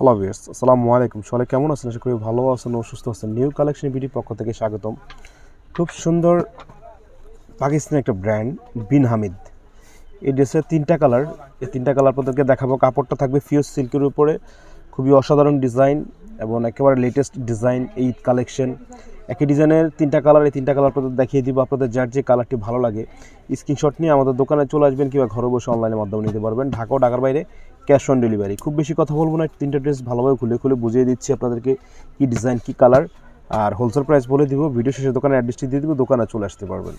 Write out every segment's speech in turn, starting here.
Hello viewers আসসালামু আলাইকুম। সবাই কেমন আছেন? আশা করি ভালো আছেন ও সুস্থ আছেন। নিউ কালেকশন বিডি পক্ষ থেকে স্বাগতম। খুব সুন্দর পাকিস্তানি একটা ব্র্যান্ড বিন হামিদ এই ড্রেসের তিনটা কালার এই তিনটা কালার আপনাদেরকে দেখাবো। কাপড়টা থাকবে ফিউজ সিল্কের উপরে। খুবই অসাধারণ ডিজাইন এবং একেবারে লেটেস্ট ডিজাইন এই কালেকশন একই ডিজাইনের তিনটা কালার এই তিনটা কালার আপনাদের দেখিয়ে দিব। আপনাদের যার যে কালারটি ভালো লাগে স্ক্রিনশট নিয়ে আমাদের দোকানে চলে আসবেন কিংবা ঘরে বসে অনলাইনের মাধ্যমে নিতে পারবেন। ঢাকা ঢাকার বাইরে ক্যাশ অন ডেলিভারি। খুব বেশি কথা বলব না, তিনটা ড্রেস ভালোভাবে খুলে খুলে বুঝিয়ে দিচ্ছি আপনাদেরকে কি ডিজাইন, কি কালার। আর হোলসেল প্রাইস বলে দিব, ভিডিও শেষে দোকানে অ্যাড্রেসটি দিয়ে দিব, দোকানে চলে আসতে পারবেন।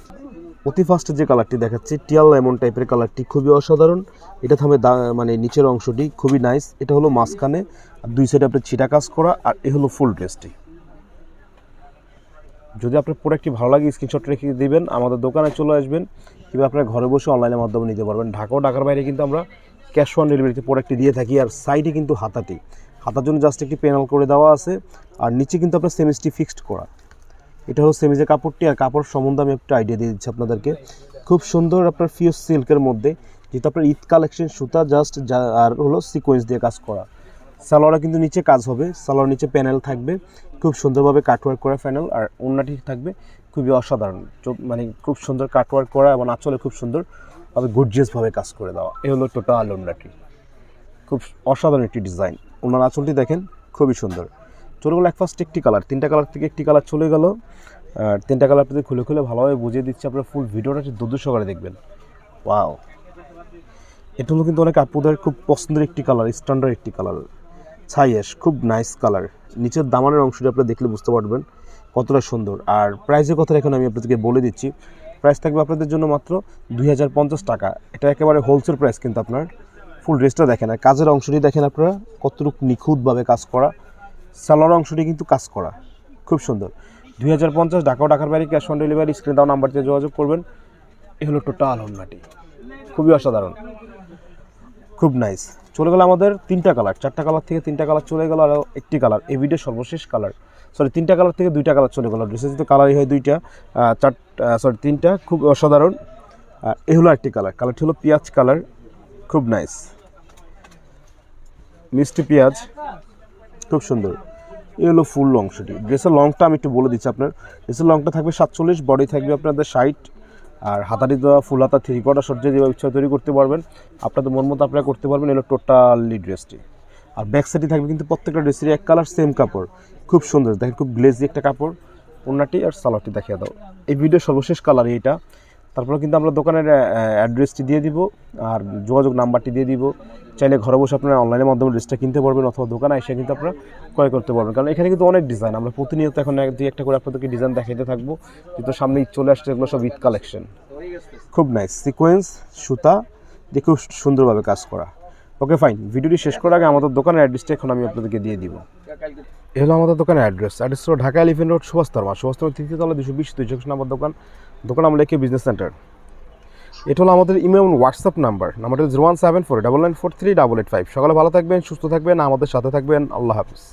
অতি ফার্স্টে যে কালারটি দেখাচ্ছি টিয়াল লেমন টাইপের কালারটি খুবই অসাধারণ। এটা থামে মানে নিচের অংশটি খুবই নাইস এটা হলো মাঝখানে, আর দুই সাইডে আপনার ছিটা কাজ করা, আর এ হলো ফুল ড্রেসটি যদি আপনার প্রোডাক্টটি ভালো লাগে স্ক্রিনশট রেখে দিবেন, আমাদের দোকানে চলে আসবেন। কিংবা আপনার ঘরে বসে অনলাইনের মাধ্যমে নিতে পারবেন। ঢাকা ও ঢাকার বাইরে কিন্তু আমরা ক্যাশ অন ডেলিভারিতে প্রোডাক্টটি দিয়ে থাকি, আর সাইডে কিন্তু হাতাটি। হাতার জন্য জাস্ট একটি প্যানেল করে দেওয়া আছে, আর নিচে কিন্তু আপনার সেমিসটি ফিক্সড করা। এটা হলো সেমিজের কাপড়টি, আর কাপড় সম্বন্ধে আমি একটু আইডিয়া দিয়ে দিচ্ছি আপনাদেরকে। খুব সুন্দর আপনার ফিউজ সিল্কের মধ্যে, যেহেতু আপনার ঈদ কালেকশন সুতা জাস্ট আর হলো সিকোয়েন্স দিয়ে কাজ করা। সালোয়ারা কিন্তু নিচে কাজ হবে, সালোয়ার নিচে প্যানেল থাকবে, খুব সুন্দরভাবে কাটওয়ার্ক করা প্যানেল আর অন্যটি থাকবে খুবই অসাধারণ। মানে খুব সুন্দর কাটওয়ার্ক করা এবং আঁচলে খুব সুন্দর। ভাবে গর্জিয়াসভাবে কাজ করে দেওয়া। এই হলো টোটাল ওন্নাটি খুব অসাধারণ একটি ডিজাইন ওনার আঁচলটি দেখেন, খুবই সুন্দর। চলে গেলো এক ফার্স্ট একটি কালার তিনটা কালার থেকে একটি কালার চলে গেল। আর তিনটা কালার আপনাদের খুলে খুলে ভালোভাবে বুঝিয়ে দিচ্ছি, আপনারা ফুল ভিডিওটা দুধ সহকারে দেখবেন। ওয়াও এটা হলো কিন্তু অনেক আপুদের খুব পছন্দের একটি কালার স্ট্যান্ডার্ড একটি কালার ছাইয়েস খুব নাইস কালার নিচের দামানের অংশটি আপনারা দেখলে বুঝতে পারবেন কতটা সুন্দর। আর প্রাইসের কথা এখন আমি আপনাদেরকে বলে দিচ্ছি। প্রাইস থাকবে আপনাদের জন্য মাত্র দুই হাজার পঞ্চাশ টাকা। এটা একেবারে হোলসেল প্রাইস কিন্তু আপনার। ফুল ড্রেসটা দেখেন, আর কাজের অংশটি দেখেন আপনারা, কতটুকু নিখুঁতভাবে কাজ করা। সালোয়ার অংশটি কিন্তু কাজ করা। খুব সুন্দর। দুই হাজার পঞ্চাশ ঢাকা ঢাকার বাইরে ক্যাশ অন ডেলিভারি স্ক্রিন দাও নাম্বারটিতে যোগাযোগ করবেন। এ হলো টোটাল হন্নাটি খুবই অসাধারণ। খুব নাইস চলে গেল আমাদের তিনটা কালার চারটা কালার থেকে তিনটা কালার চলে গেল আরও একটি কালার এই ভিডিওর সর্বশেষ কালার সরি তিনটা কালার থেকে দুইটা কালার চলে গেল ড্রেসের তো কালারই হয় দুইটা চার সরি তিনটা, খুব অসাধারণ। এ হলো একটি কালার কালারটি হলো পেঁয়াজ কালার খুব নাইস মিষ্টি পেঁয়াজ, খুব সুন্দর। এই হলো ফুল অংশটি ড্রেসের লংটা আমি একটু বলে দিচ্ছি আপনার। ড্রেসের লংটা থাকবে সাতচল্লিশ বডি থাকবে আপনাদের ষাট। আর হাতাটি দেওয়া ফুল হাতা থ্রি কোয়ার্টার সজ্জা যেভাবে ইচ্ছা তৈরি করতে পারবেন। আপনাদের মন মতো আপনারা করতে পারবেন, এলো টোটালি ড্রেসটি আর ব্যাক সাইডে থাকবে কিন্তু প্রত্যেকটা ড্রেসেরই এক কালার সেম কাপড়। খুব সুন্দর, দেখেন খুব গ্লেজি একটা কাপড়। ওনাটি আর সালোয়ারটি দেখিয়ে দাও। এই ভিডিও সর্বশেষ কালার এইটা তারপরে কিন্তু আমরা দোকানের অ্যাড্রেসটি দিয়ে দিব, আর যোগাযোগ নাম্বারটি দিয়ে দিব। চাইলে ঘরে বসে আপনারা অনলাইনের মাধ্যমে ড্রেসটা কিনতে পারবেন অথবা দোকানে এসে কিন্তু আপনারা ক্রয় করতে পারবেন। কারণ এখানে কিন্তু অনেক ডিজাইন আমরা প্রতিনিয়ত এখন এক, দুই, একটা করে আপনাদেরকে ডিজাইন দেখাইতে থাকব। কিন্তু সামনে চলে আসছে এগুলো সব ঈদ কালেকশন খুব নাইস সিকোয়েন্স সুতা দিয়ে খুব সুন্দরভাবে কাজ করা। ওকে ফাইন ভিডিওটি শেষ করার আগে আমাদের দোকানের অ্যাড্রেসটা এখন আমি আপনাদেরকে দিয়ে দিব। এ হলো আমাদের দোকানের অ্যাড্রেস অ্যাড্রেস হলো ঢাকা এলিফেন্ট রোড সুভাষতর্মা সুভাষতর্মা তৃতীয় তলা দুশো বিশ দুই জংশন আমার দোকান। দোকান আমরা লিখে বিজনেস সেন্টার এটা হলো আমাদের ইমেল হোয়াটসঅ্যাপ নাম্বার নাম্বারটা zero one seven four double nine four three double eight five সকালে ভালো থাকবেন, সুস্থ থাকবেন, আমাদের সাথে থাকবেন। আল্লাহ হাফিজ।